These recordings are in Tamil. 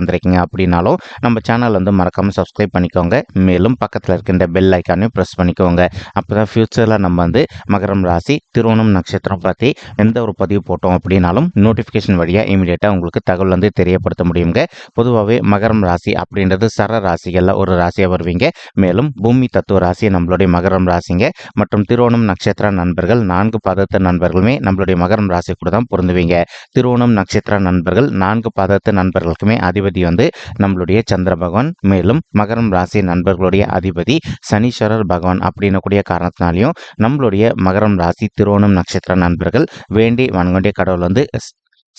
தந்திருக்கீங்க அப்படின்னாலும் நம்ம சேனல் வந்து மறக்காமல் சப்ஸ்கிரைப் பண்ணிக்கோங்க. மேலும் பக்கத்தில் இருக்கின்ற பெல் ஐக்கானையும் ப்ரெஸ் பண்ணிக்கோங்க. அப்போ தான் ஃப்யூச்சரில் நம்ம வந்து மகரம் ராசி திருவோணம் நட்சத்திரம் பற்றி எந்த ஒரு பதிவு போட்டோம் அப்படின்னாலும் நோட்டிஃபிகேஷன் வழியாக இமீடியட்டாக உங்களுக்கு தகவல் வந்து தெரியப்படுத்த முடியுங்க. பொதுவாகவே மகரம் ராசி அப்படின்றது சர ராசிகளில் ஒரு ராசியாக வருவீங்க. மேலும் பூமி தத்துவ ராசி நம்மளுடைய மகரம் ராசிங்க. மற்றும் திருவோணம் நட்சத்திர நண்பர்கள் நான்கு பாதத்து நண்பர்களுமே நம்மளுடைய மகரம் ராசி கூட தான் பொருந்துவீங்க. திருவோணம் நட்சத்திர நண்பர்கள் நான்கு பாதத்து நண்பர்களுக்குமே அதிபதி வந்து நம்மளுடைய சந்திர பகவான். மேலும் மகரம் ராசி நண்பர்களுடைய அதிபதி சனீஸ்வரர் பகவான் அப்படின்னக்கூடிய காரணத்தினாலையும் நம்மளுடைய மகரம் ராசி திருவோணம் நட்சத்திர நண்பர்கள் வேண்டி வணங்கொண்டிய கடவுள் வந்து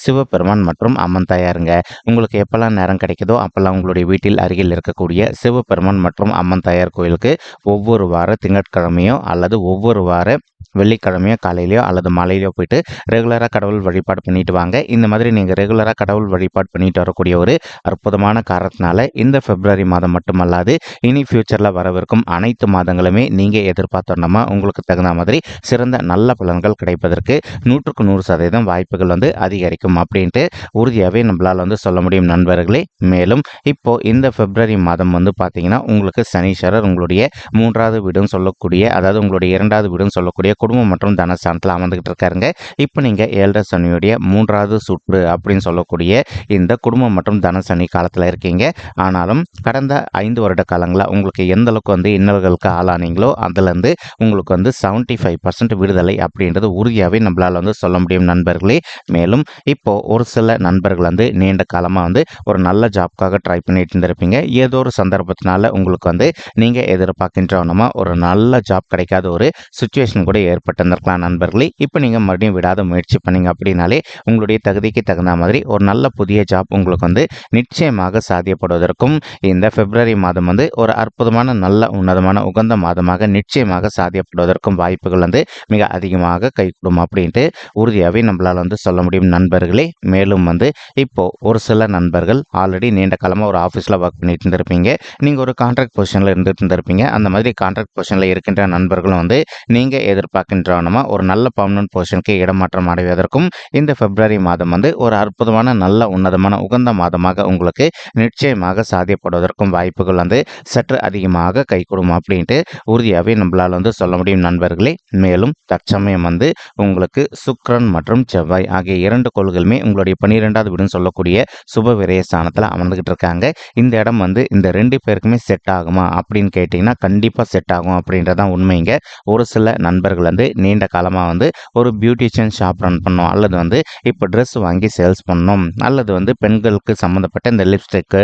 சிவபெருமான் மற்றும் அம்மன் தாயாருங்க. உங்களுக்கு எப்பெல்லாம் நேரம் கிடைக்குதோ அப்பெல்லாம் உங்களுடைய வீட்டில் அருகில் இருக்கக்கூடிய சிவபெருமான் மற்றும் அம்மன் தாயார் கோயிலுக்கு ஒவ்வொரு வார திங்கட்கிழமையோ அல்லது ஒவ்வொரு வார வெள்ளிக்கிழமையோ காலையிலையோ அல்லது மாலையிலையோ போயிட்டு ரெகுலராக கடவுள் வழிபாடு பண்ணிட்டு வாங்க. இந்த மாதிரி நீங்கள் ரெகுலராக கடவுள் வழிபாடு பண்ணிட்டு வரக்கூடிய ஒரு அற்புதமான காரணத்தினால இந்த பிப்ரவரி மாதம் மட்டுமல்லாது இனி ஃபியூச்சரில் வரவிருக்கும் அனைத்து மாதங்களுமே நீங்கள் எதிர்பார்த்தோன்னா உங்களுக்கு தகுந்த மாதிரி சிறந்த நல்ல பலன்கள் கிடைப்பதற்கு நூற்றுக்கு நூறு சதவீதம் வாய்ப்புகள் வந்து அதிகரிக்கும். அப்படின்ட்டு உறுதியாகவே நம்மளால் வந்து சொல்ல முடியும் நண்பர்களே. மேலும் இப்போ இந்த பிப்ரவரி மாதம் வந்து பார்த்தீங்கன்னா உங்களுக்கு சனீஸ்வரர் உங்களுடைய மூன்றாவது வீடுன்னு சொல்லக்கூடிய அதாவது உங்களுடைய இரண்டாவது வீடுன்னு சொல்லக்கூடிய குடும்பம் மற்றும் தனஸ்தானத்தில் அமர்ந்துகிட்டு இருக்காருங்க. இப்போ நீங்கள் ஏழரை சனியுடைய மூன்றாவது சுற்று அப்படின்னு சொல்லக்கூடிய இந்த குடும்பம் மற்றும் தன சனி காலத்தில் இருக்கீங்க. ஆனாலும் கடந்த ஐந்து வருட காலங்களில் உங்களுக்கு எந்த அளவுக்கு வந்து இன்னல்களுக்கு ஆளானீங்களோ அதுலேருந்து உங்களுக்கு வந்து செவன்ட்டி ஃபைவ் பர்சன்ட் விடுதலை அப்படின்றது உறுதியாகவே நம்மளால் வந்து சொல்ல முடியும் நண்பர்களே. மேலும் இப்போது ஒரு சில நண்பர்கள் வந்து நீண்ட காலமாக வந்து ஒரு நல்ல ஜாப்க்காக ட்ரை பண்ணிட்டு இருந்திருப்பீங்க. ஏதோ ஒரு சந்தர்ப்பத்தினால உங்களுக்கு வந்து நீங்கள் எதிர்பார்க்கின்றவனமா ஒரு நல்ல ஜாப் கிடைக்காத ஒரு சுச்சுவேஷன் கூட ஏற்பட்டிருந்திருக்கலாம் நண்பர்களே. இப்போ நீங்கள் மறுபடியும் விடாத முயற்சி பண்ணீங்க அப்படின்னாலே உங்களுடைய தகுதிக்கு தகுந்த மாதிரி ஒரு நல்ல புதிய ஜாப் உங்களுக்கு வந்து நிச்சயமாக சாத்தியப்படுவதற்கும் இந்த பிப்ரவரி மாதம் வந்து ஒரு அற்புதமான நல்ல உன்னதமான உகந்த மாதமாக நிச்சயமாக சாத்தியப்படுவதற்கும் வாய்ப்புகள் வந்து மிக அதிகமாக கைகூடும் அப்படின்ட்டு உறுதியாகவே நம்மளால் வந்து சொல்ல முடியும் நண்பர் நண்பர்களே மேலும் வந்து இப்போ ஒரு சில நண்பர்கள் ஆல்ரெடி நீண்ட காலமாக ஒரு ஆஃபீஸில் ஒர்க் பண்ணிட்டு இருந்திருப்பீங்க. நீங்கள் ஒரு கான்ட்ராக்ட் பொசிஷனில் இருந்துட்டு இருந்திருப்பீங்க. அந்த மாதிரி கான்ட்ராக்ட் பொசிஷனில் இருக்கின்ற நண்பர்களும் வந்து நீங்கள் எதிர்பார்க்கின்றவனமா ஒரு நல்ல பர்மனன்ட் பொசிஷனுக்கு இடமாற்றம் அடைவதற்கும் இந்த பிப்ரவரி மாதம் வந்து ஒரு அற்புதமான நல்ல உன்னதமான உகந்த மாதமாக உங்களுக்கு நிச்சயமாக சாத்தியப்படுவதற்கும் வாய்ப்புகள் வந்து சற்று அதிகமாக கைகூடும் அப்படின்ட்டு உறுதியாகவே நம்மளால் வந்து சொல்ல முடியும் நண்பர்களே. மேலும் தற்சமயம் வந்து உங்களுக்கு சுக்ரன் மற்றும் செவ்வாய் ஆகிய இரண்டு கோள்களுமே உங்களுடைய பன்னிரெண்டாவது வீடுன்னு சொல்லக்கூடிய சுப விரய ஸ்தானத்தில் அமர்ந்துகிட்டு இருக்காங்க இந்த இடம் வந்து இந்த ரெண்டு பேருக்குமே செட் ஆகுமா அப்படின்னு கேட்டிங்கன்னா கண்டிப்பாக செட் ஆகும் அப்படின்றதான் உண்மைங்க ஒரு சில நண்பர்கள் வந்து நீண்ட காலமாக வந்து ஒரு பியூட்டிஷியன் ஷாப் ரன் பண்ணோம் அல்லது வந்து இப்போ ட்ரெஸ் வாங்கி சேல்ஸ் பண்ணணும். அல்லது வந்து பெண்களுக்கு சம்மந்தப்பட்ட இந்த லிப்ஸ்டிக்கு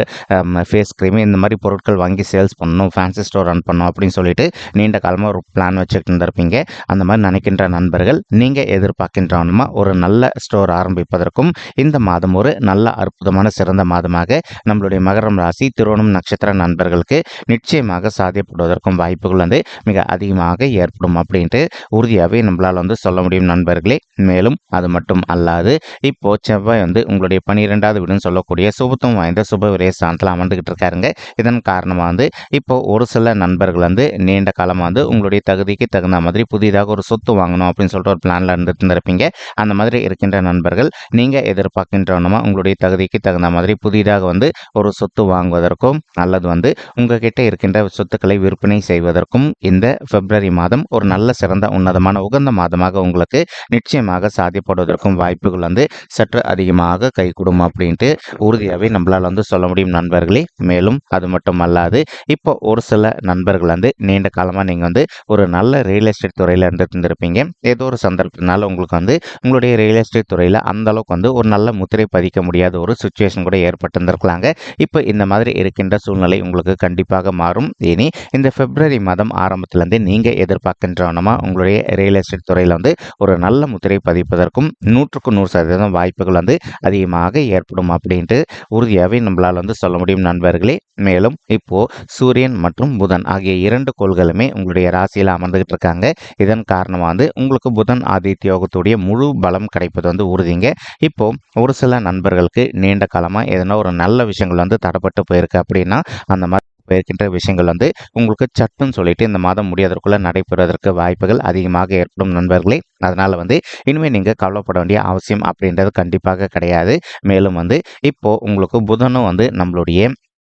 ஃபேஸ் க்ரீம் இந்த மாதிரி பொருட்கள் வாங்கி சேல்ஸ் பண்ணணும். ஃபேன்சி ஸ்டோர் ரன் பண்ணணும் அப்படின்னு சொல்லிட்டு நீண்ட காலமாக ஒரு பிளான் வச்சுக்கிட்டு இருந்திருப்பீங்க. அந்த மாதிரி நினைக்கின்ற நண்பர்கள் நீங்கள் எதிர்பார்க்கின்றவனுமா ஒரு நல்ல ஸ்டோர் ஆரம்பிப்பதற்கும் இந்த மாதம் ஒரு நல்ல அற்புதமான சிறந்த மாதமாக நம்மளுடைய மகரம் ராசி திருவோணம் நட்சத்திர நண்பர்களுக்கு நிச்சயமாக சாத்தியப்படுவதற்கும் வாய்ப்புகள் வந்து மிக அதிகமாக ஏற்படும் அப்படின்ட்டு உறுதியாகவே நம்மளால் வந்து சொல்ல முடியும் நண்பர்களே. மேலும் அது மட்டும் அல்லாது இப்போ செவ்வாய் வந்து உங்களுடைய பன்னிரெண்டாவது வீடுன்னு சொல்லக்கூடிய சுபத்துவம் வாய்ந்த சுப விரய ஸ்தானத்தில் அமர்ந்துகிட்டு இருக்காருங்க. இதன் காரணமாக வந்து இப்போ ஒரு சில நண்பர்கள் வந்து நீண்ட காலமாக வந்து உங்களுடைய தகுதிக்கு தகுந்த மாதிரி புதிதாக ஒரு சொத்து வாங்கணும் அப்படின்னு சொல்லிட்டு ஒரு பிளானில் இருந்துட்டு இருந்திருப்பீங்க. அந்த மாதிரி இருக்கின்ற நண்பர்கள் நீங்கள் எதிர்பார்க்கின்றவனமா உங்களுடைய தகுதிக்கு தகுந்த மாதிரி புதிதாக வந்து ஒரு சொத்து வாங்குவதற்கும் அல்லது வந்து உங்ககிட்ட இருக்கின்ற சொத்துக்களை விற்பனை செய்வதற்கும் இந்த பிப்ரவரி மாதம் ஒரு நல்ல சிறந்த உன்னதமான உகந்த மாதமாக உங்களுக்கு நிச்சயமாக சாத்தியப்படுவதற்கும் வாய்ப்புகள் வந்து சற்று அதிகமாக கைகூடும் அப்படின்ட்டு உறுதியாகவே நம்மளால் வந்து சொல்ல முடியும் நண்பர்களே. மேலும் அது மட்டும் அல்லாது இப்போ ஒரு சில நண்பர்கள் வந்து நீண்ட காலமாக நீங்கள் வந்து ஒரு நல்ல ரியல் எஸ்டேட் துறையில் இருந்துட்டு ஏதோ ஒரு சந்தர்ப்பத்தினால உங்களுக்கு வந்து உங்களுடைய ரியல் எஸ்டேட் துறையில் அந்த அளவுக்கு வந்து ஒரு நல்ல முத்திரை பதிக்க முடியாத ஒரு சுச்சுவேஷன் கூட ஏற்பட்டிருந்திருக்கலாங்க. இப்போ இந்த மாதிரி இருக்கின்ற சூழ்நிலை உங்களுக்கு கண்டிப்பாக மாறும். இனி இந்த பிப்ரவரி மாதம் ஆரம்பத்திலேருந்து நீங்கள் எதிர்பார்க்கின்றவனமாக உங்களுடைய ரியல் எஸ்டேட் துறையில் வந்து ஒரு நல்ல முத்திரை பதிப்பதற்கும் நூற்றுக்கு நூறு சதவீதம் வாய்ப்புகள் வந்து அதிகமாக ஏற்படும் அப்படின்ட்டு உறுதியாகவே நம்மளால் வந்து சொல்ல முடியும் நண்பர்களே. மேலும் இப்போது சூரியன் மற்றும் புதன் ஆகிய இரண்டு கோள்களுமே உங்களுடைய ராசியில் அமர்ந்துகிட்டு இருக்காங்க. இதன் காரணமாக வந்து உங்களுக்கு புதன் ஆதித்ய யோகத்துடைய முழு பலம் கிடைப்பது வந்து உறுதிங்க. இப்போ ஒரு சில நண்பர்களுக்கு நீண்ட காலமாக எதனா ஒரு நல்ல விஷயங்கள் வந்து தடப்பட்டு போயிருக்கு அப்படின்னா அந்த மாதிரி போயிருக்கின்ற விஷயங்கள் வந்து உங்களுக்கு சட்டுன்னு சொல்லிட்டு இந்த மாதம் முடியாதற்குள்ள நடைபெறுவதற்கு வாய்ப்புகள் அதிகமாக ஏற்படும் நண்பர்களே. அதனால் வந்து இனிமேல் நீங்கள் கவலைப்பட வேண்டிய அவசியம் அப்படின்றது கண்டிப்பாக கிடையாது. மேலும் வந்து இப்போது உங்களுக்கு புதனும் வந்து நம்மளுடைய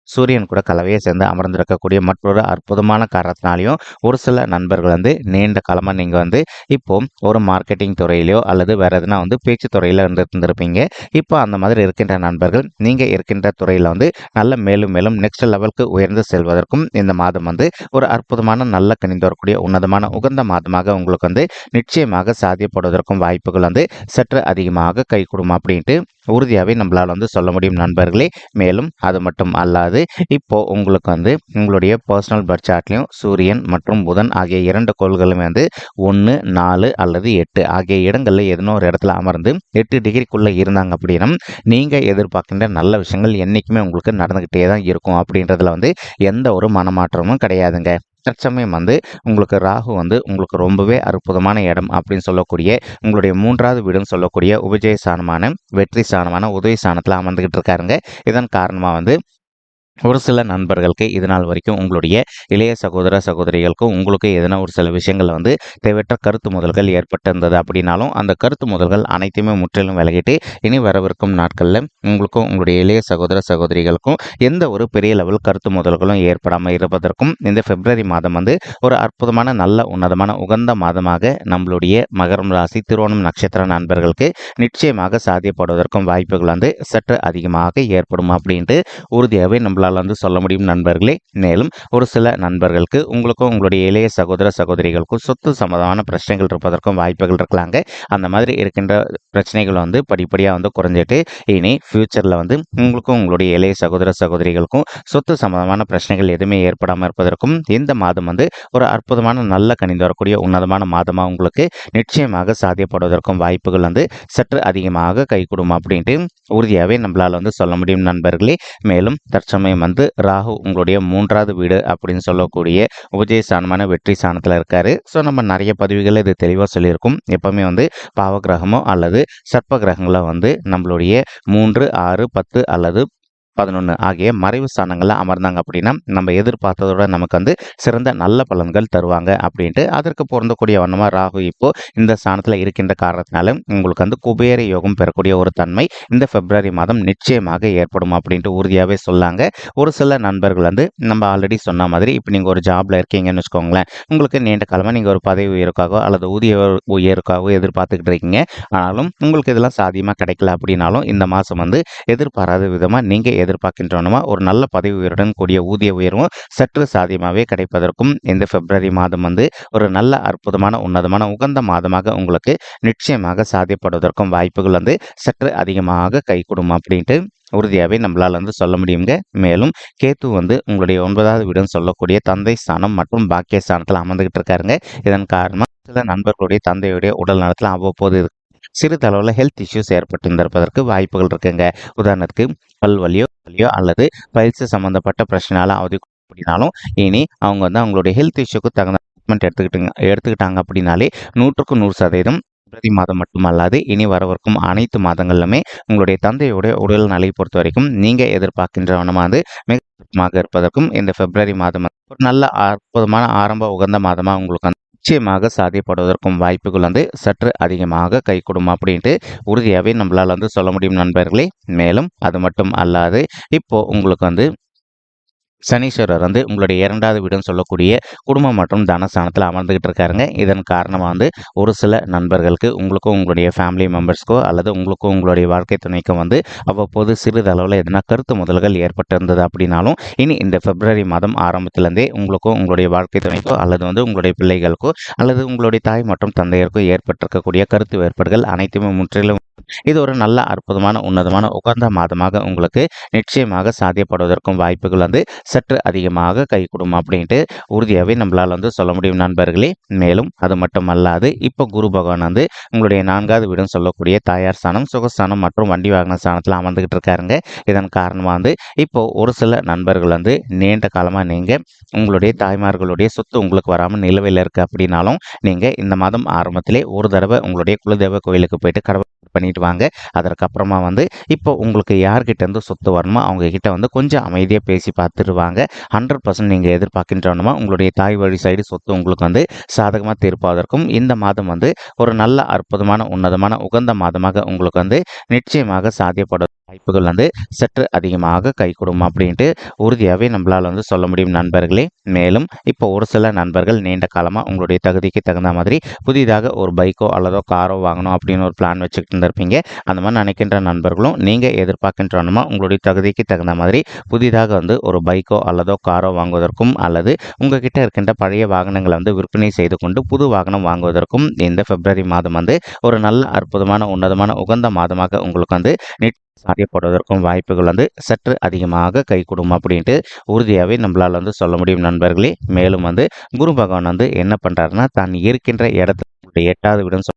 சூரியன் கூட கலவையை சேர்ந்து அமர்ந்திருக்கக்கூடிய மற்றொரு அற்புதமான காரணத்தினாலையும் ஒரு சில நண்பர்கள் வந்து நீண்ட காலமாக நீங்கள் வந்து இப்போ ஒரு மார்க்கெட்டிங் துறையிலையோ அல்லது வேறு எதுனா வந்து பேச்சு துறையில் இருந்திருந்திருப்பீங்க இப்போ அந்த மாதிரி இருக்கின்ற நண்பர்கள் நீங்கள் இருக்கின்ற துறையில் வந்து நல்ல மேலும் மேலும் நெக்ஸ்ட் லெவலுக்கு உயர்ந்து செல்வதற்கும் இந்த மாதம் வந்து ஒரு அற்புதமான நல்ல கணிந்து வரக்கூடிய உன்னதமான உகந்த மாதமாக உங்களுக்கு வந்து நிச்சயமாக சாத்தியப்படுவதற்கும் வாய்ப்புகள் வந்து சற்று அதிகமாக கை கொடுமா அப்படின்ட்டு உறுதியாகவே நம்மளால் வந்து சொல்ல முடியும் நண்பர்களே. மேலும் அது மட்டும் அல்லாது இப்போ உங்களுக்கு வந்து உங்களுடைய பர்சனல் பர்த் சார்ட்லையும் சூரியன் மற்றும் புதன் ஆகிய இரண்டு கோள்களுமே வந்து ஒன்று நாலு அல்லது எட்டு ஆகிய இடங்களில் எதனோ ஒரு இடத்துல அமர்ந்து எட்டு டிகிரிக்குள்ளே இருந்தாங்க அப்படின்னா நீங்கள் எதிர்பார்க்கின்ற நல்ல விஷயங்கள் என்றைக்குமே உங்களுக்கு நடந்துக்கிட்டே தான் இருக்கும். அப்படின்றதுல வந்து எந்த ஒரு மனமாற்றமும் கிடையாதுங்க. தற்சமயம் வந்து உங்களுக்கு ராகு வந்து உங்களுக்கு ரொம்பவே அற்புதமான இடம் அப்படின்னு சொல்லக்கூடிய உங்களுடைய மூன்றாவது வீடுன்னு சொல்லக்கூடிய உபஜய சாணமான வெற்றி சாணமான உதவி சாணத்தில் அமர்ந்துக்கிட்டு இருக்காருங்க. இதன் காரணமாக வந்து ஒரு சில நண்பர்களுக்கு இது நாள் வரைக்கும் உங்களுடைய இளைய சகோதர சகோதரிகளுக்கும் உங்களுக்கு எதனா ஒரு சில விஷயங்களில் வந்து தேவையற்ற கருத்து முதல்கள் ஏற்பட்டிருந்தது அப்படின்னாலும் அந்த கருத்து முதல்கள் அனைத்தையுமே முற்றிலும் விலகிட்டு இனி வரவிருக்கும் நாட்களில் உங்களுக்கும் உங்களுடைய இளைய சகோதர சகோதரிகளுக்கும் எந்த ஒரு பெரிய லெவல் கருத்து முதல்களும் ஏற்படாமல் இருப்பதற்கும் இந்த பிப்ரவரி மாதம் வந்து ஒரு அற்புதமான நல்ல உன்னதமான உகந்த மாதமாக நம்மளுடைய மகரம் ராசி திருவோணம் நட்சத்திர நண்பர்களுக்கு நிச்சயமாக சாத்தியப்படுவதற்கும் வாய்ப்புகள் வந்து சற்று அதிகமாக ஏற்படும் அப்படின்ட்டு உறுதியாகவே நம்மளால் உங்களால் வந்து சொல்ல முடியும் நண்பர்களே. மேலும் ஒரு சில நண்பர்களுக்கு உங்களுக்கும் உங்களுடைய இளைய சகோதர சகோதரிகளுக்கும் சொத்து சம்பந்தமான பிரச்சனைகள் இருப்பதற்கும் வாய்ப்புகள் இருக்கலாங்க. அந்த மாதிரி இருக்கின்ற பிரச்சனைகள் வந்து படிப்படியாக வந்து குறைஞ்சிட்டு இனி ஃப்யூச்சரில் வந்து உங்களுக்கும் உங்களுடைய இளைய சகோதர சகோதரிகளுக்கும் சொத்து சம்பந்தமான பிரச்சனைகள் எதுவுமே ஏற்படாமல் இருப்பதற்கும் இந்த மாதம் வந்து ஒரு அற்புதமான நல்ல கணிந்து வரக்கூடிய உன்னதமான மாதமாக உங்களுக்கு நிச்சயமாக சாத்தியப்படுவதற்கும் வாய்ப்புகள் வந்து சற்று அதிகமாக கைகூடும் அப்படின்ட்டு உறுதியாகவே நம்மளால் வந்து சொல்ல முடியும் நண்பர்களே. மேலும் தற்சமயம் வந்து ராகு உங்களுடைய மூன்றாவது வீடு அப்படின்னு சொல்லக்கூடிய உபஜயஸ்தானமான வெற்றி ஸ்தானத்தில் இருக்காரு. ஸோ நம்ம நிறைய பதிவுகள் இது தெளிவாக சொல்லியிருக்கோம். எப்பவுமே வந்து பாவ கிரகமோ அல்லது சர்ப்ப கிரகங்களோ வந்து நம்மளுடைய மூன்று ஆறு பத்து அல்லது பதினொன்று ஆகிய மறைவு ஸ்தானங்களில் அமர்ந்தாங்க அப்படின்னா நம்ம எதிர்பார்த்ததோட நமக்கு வந்து சிறந்த நல்ல பலன்கள் தருவாங்க அப்படின்ட்டு அதற்கு பொருந்தக்கூடிய வண்ணமாக ராகு இப்போ இந்த ஸ்தானத்தில் இருக்கின்ற காரணத்தினால உங்களுக்கு வந்து குபேர யோகம் பெறக்கூடிய ஒரு தன்மை இந்த பிப்ரவரி மாதம் நிச்சயமாக ஏற்படும் அப்படின்ட்டு உறுதியாகவே சொல்லாங்க. ஒரு சில நண்பர்கள் வந்து நம்ம ஆல்ரெடி சொன்ன மாதிரி இப்போ நீங்கள் ஒரு ஜாப்ல இருக்கீங்கன்னு வச்சுக்கோங்களேன் உங்களுக்கு நீண்ட காலமாக நீங்கள் ஒரு பதவி உயர்வுக்காகவோ அல்லது ஊதிய உயர்வுக்காகவோ எதிர்பார்த்துக்கிட்டு இருக்கீங்க. ஆனாலும் உங்களுக்கு இதெல்லாம் சாதியமாக கிடைக்கல அப்படின்னாலும் இந்த மாதம் வந்து எதிர்பாராத விதமாக நீங்கள் எதிர்பார்க்கின்றனமா ஒரு நல்ல பதவி உயருடன் கூடிய ஊதிய உயர்வும் சற்று சாதியமாகவே கிடைப்பதற்கும் இந்த பிப்ரவரி மாதம் வந்து ஒரு நல்ல அற்புதமான உன்னதமான உகந்த மாதமாக உங்களுக்கு நிச்சயமாக சாதியப்படுவதற்கும் வாய்ப்புகள் வந்து சற்று அதிகமாக கை அப்படின்ட்டு உறுதியாகவே நம்மளால் வந்து சொல்ல முடியுங்க. மேலும் கேத்து வந்து உங்களுடைய ஒன்பதாவது வீடுன்னு சொல்லக்கூடிய தந்தை ஸ்தானம் மற்றும் பாக்கிய ஸ்தானத்தில் அமர்ந்துகிட்டு இருக்காருங்க. இதன் காரணமாக சில நண்பர்களுடைய தந்தையுடைய உடல் நலத்தில் அவ்வப்போது சிறிதளவில் ஹெல்த் இஷ்யூஸ் ஏற்பட்டிருந்திருப்பதற்கு வாய்ப்புகள் இருக்குங்க. உதாரணத்துக்கு பல் வலியோ அல்லது பயிற்சி சம்மந்தப்பட்ட பிரச்சனையால் அவதி அப்படின்னாலும் இனி அவங்க வந்து அவங்களுடைய ஹெல்த் இஷ்யூக்கு தகுந்த ட்ரீட்மெண்ட் எடுத்துக்கிட்டுங்க எடுத்துக்கிட்டாங்க அப்படின்னாலே நூற்றுக்கு நூறு சதவீதம் பிரதி மாதம் மட்டுமல்லாது இனி வரவிருக்கும் அனைத்து மாதங்களிலுமே உங்களுடைய தந்தையுடைய உடல் நிலையை பொறுத்த வரைக்கும் நீங்கள் எதிர்பார்க்கின்ற வந்து மிக இருப்பதற்கும் இந்த பிப்ரவரி மாதம் ஒரு நல்ல அற்புதமான ஆரம்ப உகந்த மாதமாக உங்களுக்கு நிச்சயமாக சாதிப்படுவதற்கும் வாய்ப்புகள் வந்து சற்று அதிகமாக கை கொடுமா அப்படின்ட்டு உறுதியாகவே நம்மளால் வந்து சொல்ல முடியும் நண்பர்களே. மேலும் அது மட்டும் அல்லாது இப்போது உங்களுக்கு வந்து சனீஸ்வரர் வந்து உங்களுடைய இரண்டாவது வீடுன்னு சொல்லக்கூடிய குடும்பம் மற்றும் தனஸ்தானத்தில் அமர்ந்துகிட்டு இருக்காருங்க. இதன் காரணமாக வந்து ஒரு சில நண்பர்களுக்கு உங்களுக்கும் உங்களுடைய ஃபேமிலி மெம்பர்ஸ்க்கோ அல்லது உங்களுக்கும் உங்களுடைய வாழ்க்கை துணைக்கும் வந்து அவ்வப்போது சிறிதளவில் எதனா கருத்து முதல்கள் ஏற்பட்டிருந்தது அப்படின்னாலும் இனி இந்த பிப்ரவரி மாதம் ஆரம்பத்திலேருந்தே உங்களுக்கும் உங்களுடைய வாழ்க்கை துணைக்கோ அல்லது வந்து உங்களுடைய பிள்ளைகளுக்கோ அல்லது உங்களுடைய தாய் மற்றும் தந்தையருக்கோ ஏற்பட்டிருக்கக்கூடிய கருத்து வேறுபாடுகள் அனைத்துமே முற்றிலும் இது ஒரு நல்ல அற்புதமான உன்னதமான உகந்த மாதமாக உங்களுக்கு நிச்சயமாக சாத்தியப்படுவதற்கும் வாய்ப்புகள் வந்து சற்று அதிகமாக கைகூடும் அப்படின்ட்டு உறுதியாகவே நம்மளால் வந்து சொல்ல முடியும் நண்பர்களே. மேலும் அது மட்டும் அல்லாது இப்போ குரு பகவான் வந்து உங்களுடைய நான்காவது வீடும் சொல்லக்கூடிய தாயார் ஸ்தானம் சுகஸ்தானம் மற்றும் வண்டி வாகன ஸ்தானத்தில் அமர்ந்துகிட்டு இருக்காருங்க. இதன் காரணமாக வந்து இப்போ ஒரு சில நண்பர்கள் வந்து நீண்ட காலமாக நீங்கள் உங்களுடைய தாய்மார்களுடைய சொத்து உங்களுக்கு வராமல் நிலுவையில் இருக்குது அப்படின்னாலும் நீங்கள் இந்த மாதம் ஆரம்பத்திலே ஒரு தடவை உங்களுடைய குலதெய்வ கோயிலுக்கு போயிட்டு கடவுள் பண்ணிட்டு வாங்க. அதற்கப்புறமா வந்து இப்போ உங்களுக்கு யார்கிட்ட இருந்து சொத்து வரணுமோ அவங்க கிட்ட வந்து கொஞ்சம் அமைதியாக பேசி பார்த்துருவாங்க ஹண்ட்ரட் பர்சன்ட் நீங்கள் எதிர்பார்க்கின்றவனுமா உங்களுடைய தாய் வழி சைடு சொத்து உங்களுக்கு வந்து சாதகமாக தீர்ப்பதற்கும் இந்த மாதம் வந்து ஒரு நல்ல அற்புதமான உன்னதமான உகந்த மாதமாக உங்களுக்கு வந்து நிச்சயமாக சாத்தியப்படும். வாய்ப்புகள் வந்து சற்று அதிகமாக கைகூடும் அப்படின்ட்டு உறுதியாகவே நம்மளால் வந்து சொல்ல முடியும் நண்பர்களே. மேலும் இப்போ ஒரு சில நண்பர்கள் நீண்ட காலமாக உங்களுடைய தகுதிக்கு தகுந்த மாதிரி புதிதாக ஒரு பைக்கோ அல்லதோ காரோ வாங்கணும் அப்படின்னு ஒரு பிளான் வச்சுக்கிட்டு இருந்திருப்பீங்க. அந்த மாதிரி நினைக்கின்ற நண்பர்களும் நீங்கள் எதிர்பார்க்கின்றனுமா உங்களுடைய தகுதிக்கு தகுந்த மாதிரி புதிதாக வந்து ஒரு பைக்கோ அல்லதோ காரோ வாங்குவதற்கும் அல்லது உங்ககிட்ட இருக்கின்ற பழைய வாகனங்களை வந்து விற்பனை செய்து கொண்டு புது வாகனம் வாங்குவதற்கும் இந்த பிப்ரவரி மாதம் வந்து ஒரு நல்ல அற்புதமான உன்னதமான உகந்த மாதமாக உங்களுக்கு வந்து சாத்தியப்படுவதற்கும் வாய்ப்புகள் வந்து சற்று அதிகமாக கைகூடும் அப்படின்ட்டு உறுதியாகவே நம்மளால் வந்து சொல்ல முடியும் நண்பர்களே. மேலும் வந்து குரு பகவான் வந்து என்ன பண்ணுறாருன்னா தான் இருக்கின்ற இடத்துல எட்டாவது விடம்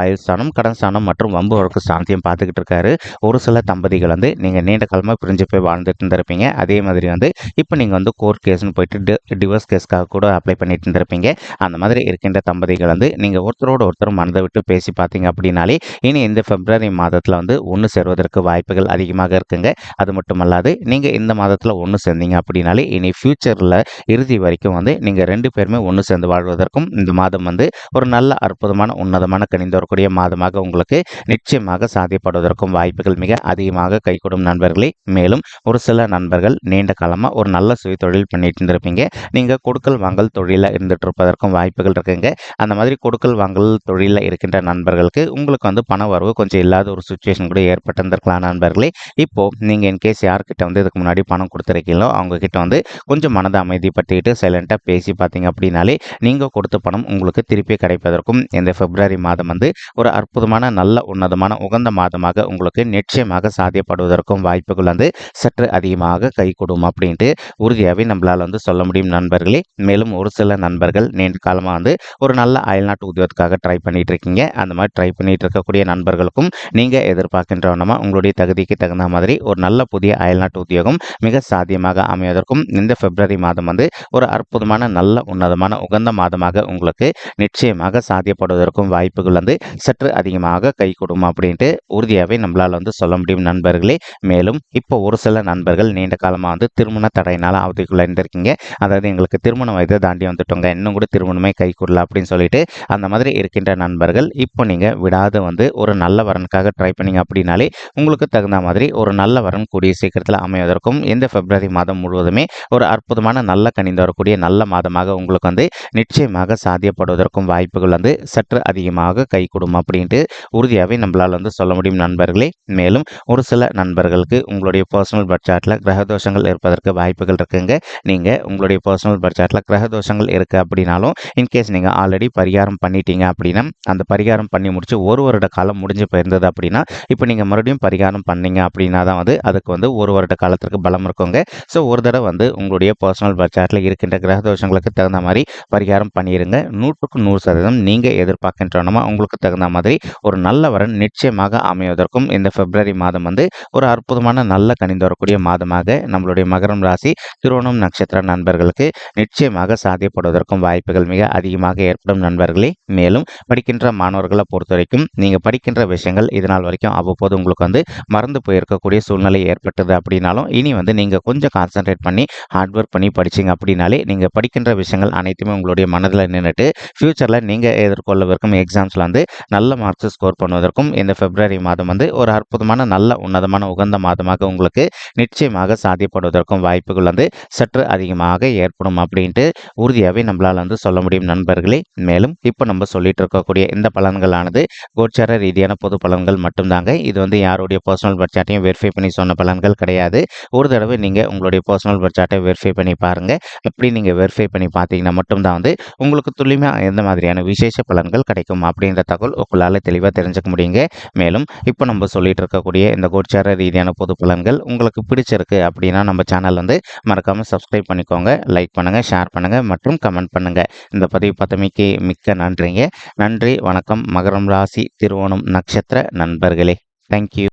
ஆயுள் ஸ்தானம் கடன் ஸ்தானம் மற்றும் வம்பு வழக்கு ஸ்தானத்தையும் பார்த்துக்கிட்டு இருக்காரு. ஒரு சில தம்பதிகள் வந்து நீங்கள் நீண்ட காலமாக பிரிஞ்சு போய் வாழ்ந்துட்டு இருந்திருப்பீங்க. அதே மாதிரி வந்து இப்போ நீங்கள் வந்து கோர்ட் கேஸ்னு போயிட்டு டிவோர்ஸ் கேஸ்க்காக கூட அப்ளை பண்ணிட்டு இருந்திருப்பீங்க. அந்த மாதிரி இருக்கின்ற தம்பதிகள் வந்து நீங்கள் ஒருத்தரோட ஒருத்தர் மனதை விட்டு பேசி பார்த்தீங்க அப்படின்னாலே இனி இந்த பிப்ரவரி மாதத்தில் வந்து ஒன்று சேர்வதற்கு வாய்ப்புகள் அதிகமாக இருக்குங்க. அது மட்டுமல்லாது நீங்கள் இந்த மாதத்தில் ஒன்று சேர்ந்தீங்க அப்படின்னாலே இனி ஃப்யூச்சரில் இறுதி வரைக்கும் வந்து நீங்கள் ரெண்டு பேருமே ஒன்று சேர்ந்து வாழ்வதற்கும் இந்த மாதம் வந்து ஒரு நல்ல அற்புதமான உன்னதமான இணைந்து வரக்கூடிய மாதமாக உங்களுக்கு நிச்சயமாக சாதிப்படுவதற்கும் வாய்ப்புகள் மிக அதிகமாக கைகூடும் நண்பர்களே. மேலும் ஒரு சில நண்பர்கள் நீண்ட காலமாக ஒரு நல்ல சுய தொழில் பண்ணிட்டு இருந்திருப்பீங்க நீங்கள் கொடுக்கல் வாங்கல் தொழிலில் இருந்துட்டு இருப்பதற்கும் வாய்ப்புகள் இருக்குங்க. அந்த மாதிரி கொடுக்கல் வாங்கல் தொழிலில் இருக்கின்ற நண்பர்களுக்கு உங்களுக்கு வந்து பண வரவு கொஞ்சம் இல்லாத ஒரு சுச்சுவேஷன் கூட ஏற்பட்டிருந்திருக்கலாம் நண்பர்களே. இப்போ நீங்கள் இன்கேஸ் யார்கிட்ட வந்து இதுக்கு முன்னாடி பணம் கொடுத்துருக்கீங்களோ அவங்க கிட்ட வந்து கொஞ்சம் மனதை அமைதிப்படுத்திக்கிட்டு சைலண்ட்டாக பேசி பார்த்தீங்க அப்படின்னாலே நீங்கள் கொடுத்த பணம் உங்களுக்கு திருப்பி கிடைப்பதற்கும் இந்த பிப்ரவரி மாதம் வந்து ஒரு அற்புதமான நல்ல உன்னதமான உகந்த மாதமாக உங்களுக்கு நிச்சயமாக சாத்தியப்படுவதற்கும் வாய்ப்புகள் வந்து சற்று அதிகமாக கைகூடும் அப்படின்ட்டு உறுதியாகவே நம்மளால் வந்து சொல்ல முடியும் நண்பர்களே. மேலும் ஒரு சில நண்பர்கள் நீண்ட காலமாக வந்து ஒரு நல்ல அயல்நாட்டு உத்தியோகத்துக்காக ட்ரை பண்ணிட்டு இருக்கீங்க. அந்த மாதிரி ட்ரை பண்ணிட்டு இருக்கக்கூடிய நண்பர்களுக்கும் நீங்கள் எதிர்பார்க்கின்றவனமா உங்களுடைய தகுதிக்கு தகுந்த மாதிரி ஒரு நல்ல புதிய அயல்நாட்டு உத்தியோகம் மிக சாத்தியமாக அமைவதற்கும் இந்த பிப்ரவரி மாதம் வந்து ஒரு அற்புதமான நல்ல உன்னதமான உகந்த மாதமாக உங்களுக்கு நிச்சயமாக சாத்தியப்படுவதற்கும் வாய்ப்புகள் வந்து சற்று அதிகமாக கை கைகூடும் அப்படின்ட்டு உறுதியாகவே நம்மளால் வந்து சொல்ல முடியும் நண்பர்களே. மேலும் இப்போ ஒரு சில நண்பர்கள் நீண்ட காலமாக வந்து திருமண தடையினால் அவதிக்குள்ளே இருந்திருக்கீங்க அதாவது எங்களுக்கு திருமண வயதை தாண்டி வந்துட்டோங்க. இன்னும் கூட திருமணமே கை கைகூடல அப்படின்னு சொல்லிட்டு அந்த மாதிரி இருக்கின்ற நண்பர்கள் இப்போ நீங்கள் விடாத வந்து ஒரு நல்ல வரனுக்காக ட்ரை பண்ணீங்க அப்படின்னாலே உங்களுக்கு தகுந்த மாதிரி ஒரு நல்ல வரன் கூடிய சீக்கிரத்தில் அமைவதற்கும் இந்த பிப்ரவரி மாதம் முழுவதுமே ஒரு அற்புதமான நல்ல கணிந்து வரக்கூடிய நல்ல மாதமாக உங்களுக்கு வந்து நிச்சயமாக சாத்தியப்படுவதற்கும் வாய்ப்புகள் வந்து சற்று அதிகமாக கை கொடும் அப்படின்ட்டு உறுதியாகவே நம்மளால் வந்து சொல்ல முடியும் நண்பர்களே. மேலும் ஒரு சில நண்பர்களுக்கு உங்களுடைய பர்சனல் பட்ஜெட்டில் கிரகதோஷங்கள் இருப்பதற்கு வாய்ப்புகள் இருக்குங்க. நீங்கள் உங்களுடைய பர்சனல் பட்ஜெட்டில் கிரகதோஷங்கள் இருக்குது அப்படின்னாலும் இன்கேஸ் நீங்கள் ஆல்ரெடி பரிகாரம் பண்ணிட்டீங்க அப்படின்னா அந்த பரிகாரம் பண்ணி முடிச்சு ஒரு வருட காலம் முடிஞ்சு போயிருந்தது அப்படின்னா இப்போ நீங்கள் மறுபடியும் பரிகாரம் பண்ணீங்க அப்படின்னா தான் வந்து அதுக்கு வந்து ஒரு வருட காலத்திற்கு பலம் இருக்குங்க. ஸோ ஒரு தடவை வந்து உங்களுடைய பர்சனல் பட்ஜெட்டில் இருக்கின்ற கிரகதோஷங்களுக்கு தகுந்த மாதிரி பரிகாரம் பண்ணிடுங்க நூற்றுக்கு நூறு சதவீதம் நீங்கள் எதிர்பார்க்கின்றனமா உங்களுக்கு தகுந்த மாதிரி ஒரு நல்ல வரன் நிச்சயமாக அமைவதற்கும் இந்த பிப்ரவரி மாதம் வந்து ஒரு அற்புதமான நல்ல கணிந்து வரக்கூடிய மாதமாக நம்மளுடைய மகரம் ராசி திருவோணம் நட்சத்திர நண்பர்களுக்கு நிச்சயமாக சாத்தியப்படுவதற்கும் வாய்ப்புகள் மிக அதிகமாக ஏற்படும் நண்பர்களே. மேலும் படிக்கின்ற மாணவர்களை பொறுத்த வரைக்கும் நீங்கள் படிக்கின்ற விஷயங்கள் இதனால் வரைக்கும் அவ்வப்போது உங்களுக்கு வந்து மறந்து போயிருக்கக்கூடிய சூழ்நிலை ஏற்பட்டது அப்படின்னாலும் இனி வந்து நீங்கள் கொஞ்சம் கான்சென்ட்ரேட் பண்ணி ஹார்ட் ஒர்க் பண்ணி படிச்சிங்க அப்படின்னாலே நீங்கள் படிக்கின்ற விஷயங்கள் அனைத்துமே உங்களுடைய மனதில் நின்றுட்டு ஃப்யூச்சரில் நீங்கள் எதிர்கொள்ளவிருக்கும் எக்ஸாம்ஸில் வந்து வந்து நல்ல மார்க்ஸ் ஸ்கோர் பண்ணுவதற்கும் இந்த பிப்ரவரி மாதம் வந்து ஒரு அற்புதமான நல்ல உன்னதமான உகந்த மாதமாக உங்களுக்கு நிச்சயமாக சாத்தியப்படுவதற்கும் வாய்ப்புகள் வந்து சற்று அதிகமாக ஏற்படும் அப்படின்ட்டு உறுதியாகவே நம்மளால் வந்து சொல்ல முடியும் நண்பர்களே. மேலும் இப்போ நம்ம சொல்லிட்டு இருக்கக்கூடிய இந்த பலன்களானது கோச்சார ரீதியான பொது பலன்கள் மட்டும்தாங்க. இது வந்து யாருடைய பர்சனல் பட்சாட்டையும் வெரிஃபை பண்ணி சொன்ன பலன்கள் கிடையாது. ஒரு தடவை நீங்கள் உங்களுடைய பர்சனல் பட்சாட்டை வெரிஃபை பண்ணி பாருங்கள் அப்படி நீங்கள் வெரிஃபை பண்ணி பார்த்தீங்கன்னா மட்டும்தான் வந்து உங்களுக்கு துல்லியமாக எந்த மாதிரியான விசேஷ பலன்கள் கிடைக்கும் அப்படின்ற அப்படின்ற தகவல் உங்களால் தெளிவாக தெரிஞ்சுக்க முடியுங்க. மேலும் இப்போ நம்ம சொல்லிட்டு இருக்கக்கூடிய இந்த கோச்சார ரீதியான பொது பலன்கள் உங்களுக்கு பிடிச்சிருக்கு அப்படின்னா நம்ம சேனல் வந்து மறக்காமல் சப்ஸ்கிரைப் பண்ணிக்கோங்க லைக் பண்ணுங்கள் ஷேர் பண்ணுங்கள் மற்றும் கமெண்ட் பண்ணுங்கள் இந்த பதிவு பத்தமைக்கு மிக்க நன்றிங்க. நன்றி வணக்கம். மகரம் ராசி திருவோணம் நட்சத்திர நண்பர்களே. தேங்க்யூ